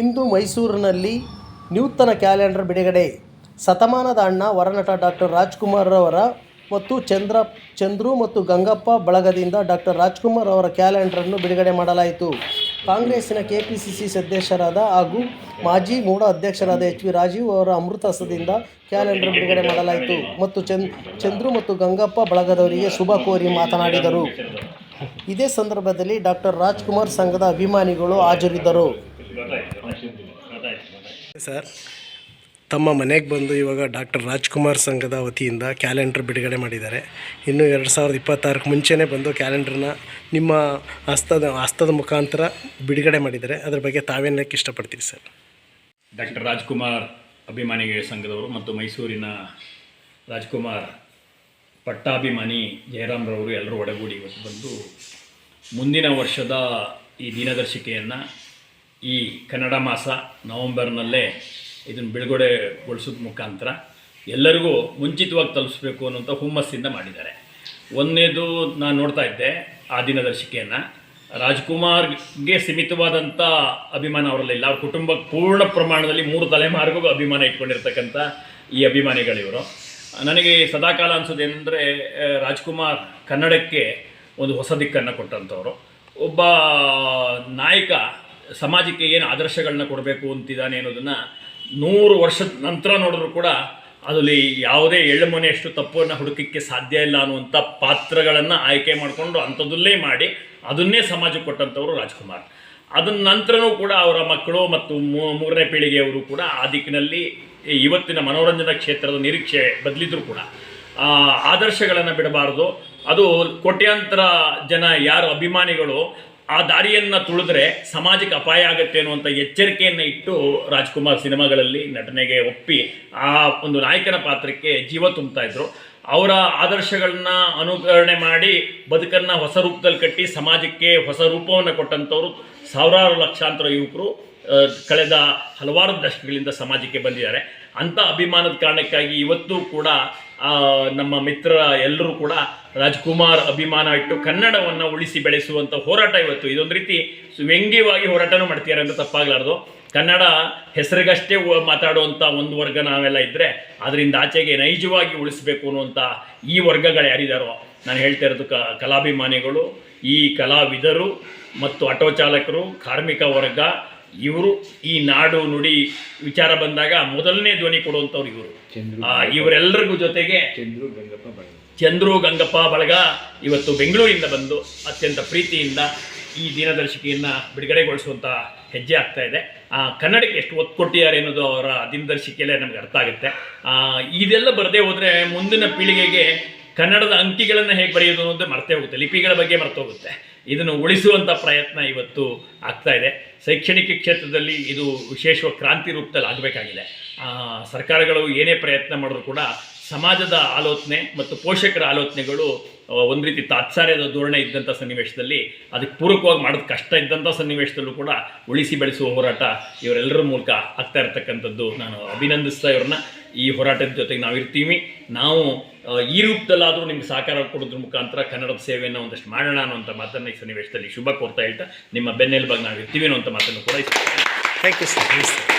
ಇಂದು ಮೈಸೂರಿನಲ್ಲಿ ನೂತನ ಕ್ಯಾಲೆಂಡರ್ ಬಿಡುಗಡೆ. ಶತಮಾನದ ಅಣ್ಣ, ವರನಟ ಡಾಕ್ಟರ್ ರಾಜ್ಕುಮಾರ್ ಅವರ ಮತ್ತು ಚಂದ್ರ, ಚಂದ್ರು ಮತ್ತು ಗಂಗಪ್ಪ ಬಳಗದಿಂದ ಡಾಕ್ಟರ್ ರಾಜ್ಕುಮಾರ್ ಅವರ ಕ್ಯಾಲೆಂಡರನ್ನು ಬಿಡುಗಡೆ ಮಾಡಲಾಯಿತು. ಕಾಂಗ್ರೆಸ್ಸಿನ ಸಿ ಸದಸ್ಯರಾದ ಹಾಗೂ ಮಾಜಿ ಮೂಡ ಅಧ್ಯಕ್ಷರಾದ ಎಚ್ ವಿ ರಾಜೀವ್ ಅವರ ಅಮೃತ ಹಸ್ತದಿಂದ ಕ್ಯಾಲೆಂಡರ್ ಬಿಡುಗಡೆ ಮಾಡಲಾಯಿತು ಮತ್ತು ಚಂದ್ ಚಂದ್ರು ಮತ್ತು ಗಂಗಪ್ಪ ಬಳಗದವರಿಗೆ ಶುಭ ಕೋರಿ ಮಾತನಾಡಿದರು. ಇದೇ ಸಂದರ್ಭದಲ್ಲಿ ಡಾಕ್ಟರ್ ರಾಜ್ಕುಮಾರ್ ಸಂಘದ ಅಭಿಮಾನಿಗಳು ಹಾಜರಿದ್ದರು. ಸರ್, ತಮ್ಮ ಮನೆಗೆ ಬಂದು ಇವಾಗ ಡಾಕ್ಟರ್ ರಾಜ್ಕುಮಾರ್ ಸಂಘದ ವತಿಯಿಂದ ಕ್ಯಾಲೆಂಡರ್ ಬಿಡುಗಡೆ ಮಾಡಿದ್ದಾರೆ. ಇನ್ನು ಎರಡು ಸಾವಿರದ ಇಪ್ಪತ್ತಾರಕ್ಕೆ ಮುಂಚೆನೇ ಬಂದು ಕ್ಯಾಲೆಂಡ್ರನ್ನ ನಿಮ್ಮ ಹಸ್ತದ ಹಸ್ತದ ಮುಖಾಂತರ ಬಿಡುಗಡೆ ಮಾಡಿದ್ದಾರೆ. ಅದ್ರ ಬಗ್ಗೆ ತಾವೇನಕ್ಕೆ ಇಷ್ಟಪಡ್ತೀರಿ ಸರ್? ಡಾಕ್ಟರ್ ರಾಜ್ಕುಮಾರ್ ಅಭಿಮಾನಿಗಳ ಸಂಘದವರು ಮತ್ತು ಮೈಸೂರಿನ ರಾಜ್ಕುಮಾರ್ ಪಟ್ಟಾಭಿಮಾನಿ ಜಯರಾಮ್ರವರು ಎಲ್ಲರೂ ಒಡಗೂಡಿ ಇವತ್ತು ಬಂದು ಮುಂದಿನ ವರ್ಷದ ಈ ದಿನದರ್ಶಿಕೆಯನ್ನು ಈ ಕನ್ನಡ ಮಾಸ ನವಂಬರ್ನಲ್ಲೇ ಇದನ್ನು ಬಿಡುಗಡೆಗೊಳಿಸೋದ ಮುಖಾಂತರ ಎಲ್ಲರಿಗೂ ಮುಂಚಿತವಾಗಿ ತಲುಪಿಸ್ಬೇಕು ಅನ್ನೋಂಥ ಹುಮ್ಮಸ್ಸಿಂದ ಮಾಡಿದ್ದಾರೆ. ಒಂದನೇದು ನಾನು ನೋಡ್ತಾ ಇದ್ದೆ, ಆ ದಿನದರ್ಶಿಕೆಯನ್ನು ರಾಜ್ಕುಮಾರ್ಗೆ ಸೀಮಿತವಾದಂಥ ಅಭಿಮಾನ ಅವರಲ್ಲಿಲ್ಲ ಅವ್ರ ಕುಟುಂಬ ಪೂರ್ಣ ಪ್ರಮಾಣದಲ್ಲಿ ಮೂರು ತಲೆಮಾರಿಗೂ ಅಭಿಮಾನ ಇಟ್ಕೊಂಡಿರ್ತಕ್ಕಂಥ ಈ ಅಭಿಮಾನಿಗಳಿವರು ನನಗೆ ಸದಾಕಾಲ ಅನ್ಸೋದೇನೆಂದರೆ ರಾಜ್ಕುಮಾರ್ ಕನ್ನಡಕ್ಕೆ ಒಂದು ಹೊಸ ದಿಕ್ಕನ್ನು ಕೊಟ್ಟಂಥವ್ರು ಒಬ್ಬ ನಾಯಕ ಸಮಾಜಕ್ಕೆ ಏನು ಆದರ್ಶಗಳನ್ನ ಕೊಡಬೇಕು ಅಂತಿದ್ದಾನೆ ಅನ್ನೋದನ್ನು ನೂರು ವರ್ಷದ ನಂತರ ನೋಡಿದ್ರು ಕೂಡ ಅದರಲ್ಲಿ ಯಾವುದೇ ಎಳ್ಳುಮನೆಯಷ್ಟು ತಪ್ಪನ್ನು ಹುಡುಕಕ್ಕೆ ಸಾಧ್ಯ ಇಲ್ಲ ಅನ್ನುವಂಥ ಪಾತ್ರಗಳನ್ನು ಆಯ್ಕೆ ಮಾಡಿಕೊಂಡು ಅಂಥದ್ದಲ್ಲೇ ಮಾಡಿ ಅದನ್ನೇ ಸಮಾಜಕ್ಕೆ ಕೊಟ್ಟಂಥವರು ರಾಜ್ಕುಮಾರ್. ಅದನ್ನ ನಂತರನೂ ಕೂಡ ಅವರ ಮಕ್ಕಳು ಮತ್ತು ಮೂರನೇ ಪೀಳಿಗೆಯವರು ಕೂಡ ಆ ದಿಕ್ಕಿನಲ್ಲಿ ಇವತ್ತಿನ ಮನೋರಂಜನಾ ಕ್ಷೇತ್ರದ ನಿರೀಕ್ಷೆ ಬದಲಿದ್ರು ಕೂಡ. ಆದರ್ಶಗಳನ್ನು ಬಿಡಬಾರ್ದು. ಅದು ಕೋಟ್ಯಾಂತರ ಜನ ಯಾರು ಅಭಿಮಾನಿಗಳು ಆ ದಾರಿಯನ್ನು ತುಳಿದ್ರೆ ಸಮಾಜಕ್ಕೆ ಅಪಾಯ ಆಗುತ್ತೆ ಅನ್ನುವಂಥ ಎಚ್ಚರಿಕೆಯನ್ನು ಇಟ್ಟು ರಾಜ್ಕುಮಾರ್ ಸಿನಿಮಾಗಳಲ್ಲಿ ನಟನೆಗೆ ಒಪ್ಪಿ ಆ ಒಂದು ನಾಯಕನ ಪಾತ್ರಕ್ಕೆ ಜೀವ ತುಂಬ್ತಾ ಇದ್ರು. ಅವರ ಆದರ್ಶಗಳನ್ನ ಅನುಕರಣೆ ಮಾಡಿ ಬದುಕನ್ನು ಹೊಸ ರೂಪದಲ್ಲಿ ಕಟ್ಟಿ ಸಮಾಜಕ್ಕೆ ಹೊಸ ರೂಪವನ್ನು ಕೊಟ್ಟಂಥವ್ರು ಸಾವಿರಾರು ಲಕ್ಷಾಂತರ ಯುವಕರು. ಕಳೆದ ಹಲವಾರು ದಶಕಗಳಿಂದ ಸಮಾಜಕ್ಕೆ ಬಂದಿದ್ದಾರೆ. ಅಂಥ ಅಭಿಮಾನದ ಕಾರಣಕ್ಕಾಗಿ ಇವತ್ತು ಕೂಡ ನಮ್ಮ ಮಿತ್ರ ಎಲ್ಲರೂ ಕೂಡ ರಾಜ್ಕುಮಾರ್ ಅಭಿಮಾನ ಇಟ್ಟು ಕನ್ನಡವನ್ನು ಉಳಿಸಿ ಬೆಳೆಸುವಂಥ ಹೋರಾಟ ಇವತ್ತು. ಇದೊಂದು ರೀತಿ ವ್ಯಂಗ್ಯವಾಗಿ ಹೋರಾಟನೂ ಮಾಡ್ತಿದ್ದಾರೆ ಅಂತ ತಪ್ಪಾಗಲಾರ್ದು. ಕನ್ನಡ ಹೆಸರಿಗಷ್ಟೇ ಮಾತಾಡುವಂಥ ಒಂದು ವರ್ಗ ನಾವೆಲ್ಲ ಇದ್ದರೆ ಅದರಿಂದ ಆಚೆಗೆ ನೈಜವಾಗಿ ಉಳಿಸಬೇಕು ಅನ್ನುವಂಥ ಈ ವರ್ಗಗಳು ಯಾರಿದ್ದಾರೋ ನಾನು ಹೇಳ್ತಾ ಇರೋದು ಕ, ಕಲಾಭಿಮಾನಿಗಳು, ಈ ಕಲಾವಿದರು ಮತ್ತು ಆಟೋ ಚಾಲಕರು, ಕಾರ್ಮಿಕ ವರ್ಗ ಇವರು ಈ ನಾಡು ನುಡಿ ವಿಚಾರ ಬಂದಾಗ ಮೊದಲನೇ ಧ್ವನಿ ಕೊಡುವಂಥವ್ರು ಇವರು. ಇವರೆಲ್ಲರಿಗೂ ಜೊತೆಗೆ ಚಂದ್ರು ಗಂಗಪ್ಪ ಬಳಗ. ಚಂದ್ರು ಗಂಗಪ್ಪ ಬಳಗ ಇವತ್ತು ಬೆಂಗಳೂರಿಂದ ಬಂದು ಅತ್ಯಂತ ಪ್ರೀತಿಯಿಂದ ಈ ದಿನದರ್ಶಿಕೆಯನ್ನು ಬಿಡುಗಡೆಗೊಳಿಸುವಂಥ ಹೆಜ್ಜೆ ಆಗ್ತಾ ಇದೆ. ಆ, ಕನ್ನಡಕ್ಕೆ ಎಷ್ಟು ಒತ್ತು ಕೊಟ್ಟಿದ್ದಾರೆ ಅನ್ನೋದು ಅವರ ದಿನದರ್ಶಿಕೆಯಲ್ಲೇ ನಮ್ಗೆ ಅರ್ಥ ಆಗುತ್ತೆ. ಇದೆಲ್ಲ ಬರದೇ ಹೋದರೆ ಮುಂದಿನ ಪೀಳಿಗೆಗೆ ಕನ್ನಡದ ಅಂಕಿಗಳನ್ನು ಹೇಗೆ ಬರೆಯೋದು ಅನ್ನೋದು ಮರ್ತೇ ಹೋಗುತ್ತೆ. ಲಿಪಿಗಳ ಬಗ್ಗೆ ಮರ್ತೋಗುತ್ತೆ. ಇದನ್ನು ಉಳಿಸುವಂಥ ಪ್ರಯತ್ನ ಇವತ್ತು ಆಗ್ತಾ ಇದೆ. ಶೈಕ್ಷಣಿಕ ಕ್ಷೇತ್ರದಲ್ಲಿ ಇದು ವಿಶೇಷ ಕ್ರಾಂತಿ ರೂಪದಲ್ಲಿ ಆಗಬೇಕಾಗಿದೆ. ಸರ್ಕಾರಗಳು ಏನೇ ಪ್ರಯತ್ನ ಮಾಡಿದ್ರು ಕೂಡ ಸಮಾಜದ ಆಲೋಚನೆ ಮತ್ತು ಪೋಷಕರ ಆಲೋಚನೆಗಳು ಒಂದು ರೀತಿ ತಾತ್ಸಾರ್ಯದ ಧೋರಣೆ ಇದ್ದಂಥ ಸನ್ನಿವೇಶದಲ್ಲಿ ಅದಕ್ಕೆ ಪೂರಕವಾಗಿ ಮಾಡೋದು ಕಷ್ಟ ಇದ್ದಂಥ ಸನ್ನಿವೇಶದಲ್ಲೂ ಕೂಡ ಉಳಿಸಿ ಬೆಳೆಸುವ ಹೋರಾಟ ಇವರೆಲ್ಲರ ಮೂಲಕ ಆಗ್ತಾ ಇರತಕ್ಕಂಥದ್ದು. ನಾನು ಅಭಿನಂದಿಸ್ತಾ ಇವ್ರನ್ನ ಈ ಹೋರಾಟದ ಜೊತೆಗೆ ನಾವು ಇರ್ತೀವಿ ನಾವು ಈ ರೂಪದಲ್ಲಾದರೂ ನಿಮ್ಗೆ ಸಹಕಾರ ಕೊಡೋದ್ರ ಮುಖಾಂತರ ಕನ್ನಡದ ಸೇವೆಯನ್ನು ಒಂದಷ್ಟು ಮಾಡೋಣ ಅನ್ನೋಂಥ ಮಾತನ್ನು ಈ ಸನ್ನಿವೇಶದಲ್ಲಿ ಶುಭ ಕೋರ್ತಾ ಹೇಳ್ತಾ ನಿಮ್ಮ ಬೆನ್ನೆಲುಬಾಗಿ ನಾವು ಇರ್ತೀವಿ ಅನ್ನೋಂಥ ಮಾತನ್ನು ಕೂಡ ಥ್ಯಾಂಕ್ ಯು ಸರ್